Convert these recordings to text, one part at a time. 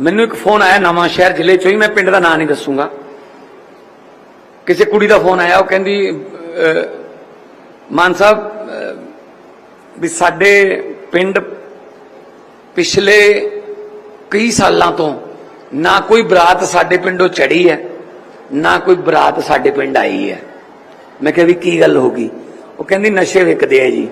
ਮੈਨੂੰ ਇੱਕ ਫੋਨ ਆਇਆ ਨਵਾਂ ਸ਼ਹਿਰ ਜ਼ਿਲ੍ਹੇ ਚੋਂ ਹੀ, ਮੈਂ ਪਿੰਡ ਦਾ ਨਾਂ ਨਹੀਂ ਦੱਸੂਗਾ। ਕਿਸੇ ਕੁੜੀ ਦਾ ਫੋਨ ਆਇਆ, ਉਹ ਕਹਿੰਦੀ ਮਾਨ ਸਾਹਿਬ ਵੀ ਸਾਡੇ ਪਿੰਡ ਪਿਛਲੇ ਕਈ ਸਾਲਾਂ ਤੋਂ ਨਾ ਕੋਈ ਬਰਾਤ ਸਾਡੇ ਪਿੰਡੋਂ ਚੜੀ ਹੈ, ਨਾ ਕੋਈ ਬਰਾਤ ਸਾਡੇ ਪਿੰਡ ਆਈ ਹੈ। ਮੈਂ ਕਿਹਾ ਵੀ ਕੀ ਗੱਲ ਹੋ ਗਈ? ਉਹ ਕਹਿੰਦੀ, ਨਸ਼ੇ ਵਿਕਦੇ ਆ ਜੀ।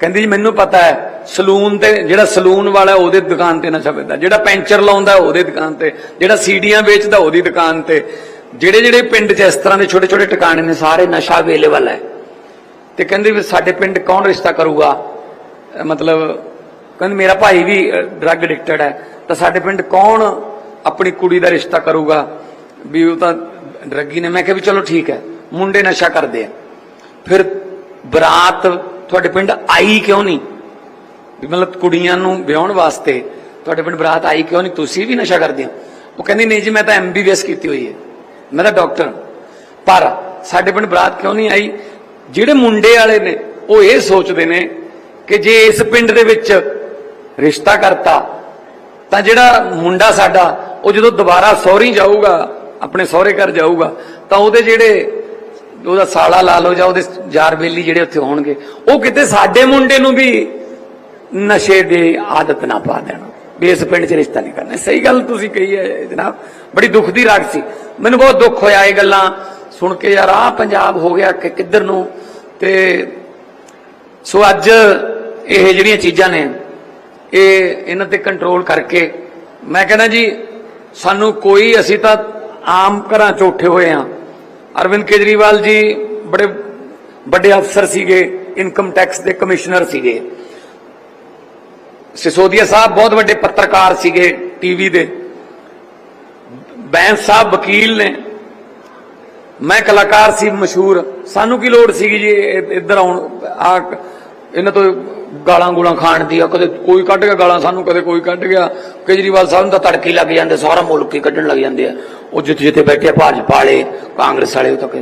ਕਹਿੰਦੀ ਜੀ, ਮੈਨੂੰ ਪਤਾ ਹੈ ਸਲੂਨ ਤੇ, ਜਿਹੜਾ ਸਲੂਨ ਵਾਲਾ ਉਹਦੇ ਦੁਕਾਨ ਤੇ ਨਸ਼ਾ ਵੇਚਦਾ ਜਿਹੜਾ ਪੈਂਚਰ ਲਾਉਂਦਾ ਉਹਦੇ ਦੁਕਾਨ ਤੇ। ਜਿਹੜਾ ਸੀੜੀਆਂ ਵੇਚਦਾ ਉਹਦੀ ਦੁਕਾਨ ਤੇ। ਜਿਹੜੇ ਜਿਹੜੇ ਪਿੰਡ 'ਚ ਇਸ ਤਰ੍ਹਾਂ ਦੇ ਛੋਟੇ ਛੋਟੇ ਟਿਕਾਣੇ ਨੇ, ਸਾਰੇ ਨਸ਼ਾ ਅਵੇਲੇਬਲ ਹੈ। ਤੇ ਕਹਿੰਦੇ ਵੀ ਸਾਡੇ ਪਿੰਡ ਕੌਣ ਰਿਸ਼ਤਾ ਕਰੂਗਾ? ਮਤਲਬ ਕਹਿੰਦੀ ਮੇਰਾ ਭਾਈ ਵੀ ਡਰੱਗ ਐਡਿਕਟਡ ਹੈ। ਤਾਂ ਸਾਡੇ ਪਿੰਡ ਕੌਣ ਆਪਣੀ ਕੁੜੀ ਦਾ ਰਿਸ਼ਤਾ ਕਰੂਗਾ? ਵੀ ਉਹ ਤਾਂ ਡਰੱਗੀ ਨੇ। ਮੈਂ ਕਿਹਾ ਵੀ ਚਲੋ ਠੀਕ ਹੈ। ਮੁੰਡੇ ਨਸ਼ਾ ਕਰਦੇ ਆ। ਫਿਰ ਬਰਾਤ ਤੁਹਾਡੇ ਪਿੰਡ ਆਈ ਕਿਉਂ ਨਹੀਂ? ਵੀ ਮਤਲਬ ਕੁੜੀਆਂ ਨੂੰ ਵਿਆਹਣ ਵਾਸਤੇ ਤੁਹਾਡੇ ਪਿੰਡ ਬਰਾਤ ਆਈ ਕਿਉਂ ਨਹੀਂ? ਤੁਸੀਂ ਵੀ ਨਸ਼ਾ ਕਰਦੇ ਹੋ। ਉਹ ਕਹਿੰਦੀ, ਨਹੀਂ ਜੀ, ਮੈਂ ਤਾਂ ਐਮਬੀਬੀਐਸ ਕੀਤੀ ਹੋਈ ਹੈ। ਮੈਂ ਤਾਂ ਡਾਕਟਰ ਹਾਂ। ਪਰ ਸਾਡੇ ਪਿੰਡ ਬਰਾਤ ਕਿਉਂ ਨਹੀਂ ਆਈ? ਜਿਹੜੇ ਮੁੰਡੇ ਵਾਲੇ ਨੇ, ਉਹ ਇਹ ਸੋਚਦੇ ਨੇ ਕਿ ਜੇ ਇਸ ਪਿੰਡ ਦੇ ਵਿੱਚ ਰਿਸ਼ਤਾ ਕਰਤਾ, ਤਾਂ ਜਿਹੜਾ ਮੁੰਡਾ ਸਾਡਾ, ਉਹ ਜਦੋਂ ਦੁਬਾਰਾ ਸਹੁਰੀ ਜਾਊਗਾ, ਆਪਣੇ ਸਹੁਰੇ ਘਰ ਜਾਊਗਾ, ਤਾਂ ਉਹਦੇ ਜਿਹੜੇ ਉਹਦਾ ਸਾਲਾ ਲਾ ਲਓ ਜਾਂ ਉਹਦੇ ਯਾਰ ਬੇਲੀ ਜਿਹੜੇ ਉੱਥੇ ਹੋਣਗੇ, ਉਹ ਕਿਤੇ ਸਾਡੇ ਮੁੰਡੇ ਨੂੰ ਵੀ ਨਸ਼ੇ ਦੀ ਆਦਤ ਨਾ ਪਾ ਦੇਣ। ਵੀ ਇਸ ਪਿੰਡ 'ਚ ਰਿਸ਼ਤਾ ਨਹੀਂ ਕਰਨਾ। ਸਹੀ ਗੱਲ ਤੁਸੀਂ ਕਹੀ ਹੈ ਜਨਾਬ। ਬੜੀ ਦੁੱਖ ਦੀ ਰਾਗ ਸੀ। ਮੈਨੂੰ ਬਹੁਤ ਦੁੱਖ ਹੋਇਆ ਇਹ ਗੱਲਾਂ ਸੁਣ ਕੇ। ਯਾਰ ਆਹ ਪੰਜਾਬ ਹੋ ਗਿਆ ਕਿ ਕਿੱਧਰ ਨੂੰ? ਤੇ ਸੋ ਅੱਜ ਇਹ ਜਿਹੜੀਆਂ ਚੀਜ਼ਾਂ ਨੇ, ਇਹ ਇਹਨਾਂ ਤੇ ਕੰਟਰੋਲ ਕਰਕੇ ਮੈਂ ਕਹਿੰਦਾ ਜੀ, ਸਾਨੂੰ ਕੋਈ ਅਸੀਂ ਤਾਂ ਆਮ ਘਰਾਂ ਚ ਉੱਠੇ ਹੋਏ ਆ ਅਰਵਿੰਦ ਕੇਜਰੀਵਾਲ ਜੀ ਬੜੇ ਵੱਡੇ ਅਫਸਰ ਸੀਗੇ ਇਨਕਮ ਟੈਕਸ ਦੇ ਕਮਿਸ਼ਨਰ ਸੀਗੇ। ਸਿਸੋਦੀਆ ਸਾਹਿਬ ਬਹੁਤ ਵੱਡੇ ਪੱਤਰਕਾਰ ਸੀਗੇ ਟੀਵੀ ਦੇ। ਬੈਂਸ ਸਾਹਿਬ ਵਕੀਲ ਨੇ। ਮੈਂ ਕਲਾਕਾਰ ਸੀ ਮਸ਼ਹੂਰ। ਸਾਨੂੰ ਕੀ ਲੋੜ ਸੀਗੀ ਜੀ ਇੱਧਰ ਆਉਣ? ਆ ਇਹਨਾਂ ਤੋਂ ਗਾਲਾਂ ਗੂਲਾਂ ਖਾਣ ਦੀ ਆ ਕਦੇ ਕੋਈ ਕੱਢ ਗਿਆ ਗਾਲਾਂ ਸਾਨੂੰ ਕਦੇ ਕੋਈ ਕੱਢ ਗਿਆ। ਕੇਜਰੀਵਾਲ ਸਾਹਿਬ ਨੂੰ ਤਾਂ ਤੜਕੀ ਲੱਗ ਜਾਂਦੇ ਸਾਰਾ ਮੁਲਕ ਹੀ ਕੱਢਣ ਲੱਗ ਜਾਂਦੇ ਆ। ਉਹ ਜਿੱਥੇ ਜਿੱਥੇ ਬੈਠੇ ਆ, ਭਾਜਪਾ ਵਾਲੇ ਕਾਂਗਰਸ ਵਾਲੇ ਉਹ ਤੱਕ।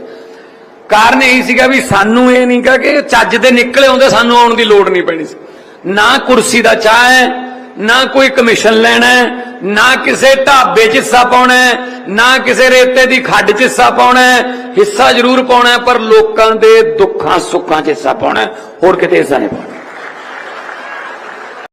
ਕਾਰਨ ਇਹ ਸੀਗਾ ਵੀ ਸਾਨੂੰ ਇਹ ਨਹੀਂ ਕਹਾ ਕਿ ਚੱਜ ਦੇ ਨਿਕਲੇ ਆਉਂਦੇ ਸਾਨੂੰ ਆਉਣ ਦੀ ਲੋੜ ਨਹੀਂ ਪੈਣੀ ਸੀ। ਨਾ ਕੁਰਸੀ ਦਾ ਚਾਹ ਹੈ ਨਾ ਕੋਈ ਕਮਿਸ਼ਨ ਲੈਣਾ ਹੈ, ਨਾ ਕਿਸੇ ਢਾਬੇ 'ਚ ਹਿੱਸਾ ਪਾਉਣਾ ਹੈ, ਨਾ ਕਿਸੇ ਰੇਤੇ ਦੀ ਖੱਡ 'ਚ ਹਿੱਸਾ ਪਾਉਣਾ ਹੈ। ਹਿੱਸਾ ਜ਼ਰੂਰ ਪਾਉਣਾ ਪਰ ਲੋਕਾਂ ਦੇ ਦੁੱਖਾਂ ਸੁੱਖਾਂ 'ਚ ਹਿੱਸਾ ਪਾਉਣਾ ਹੋਰ ਕਿਤੇ ਹਿੱਸਾ ਨਹੀਂ ਪਾਉਣਾ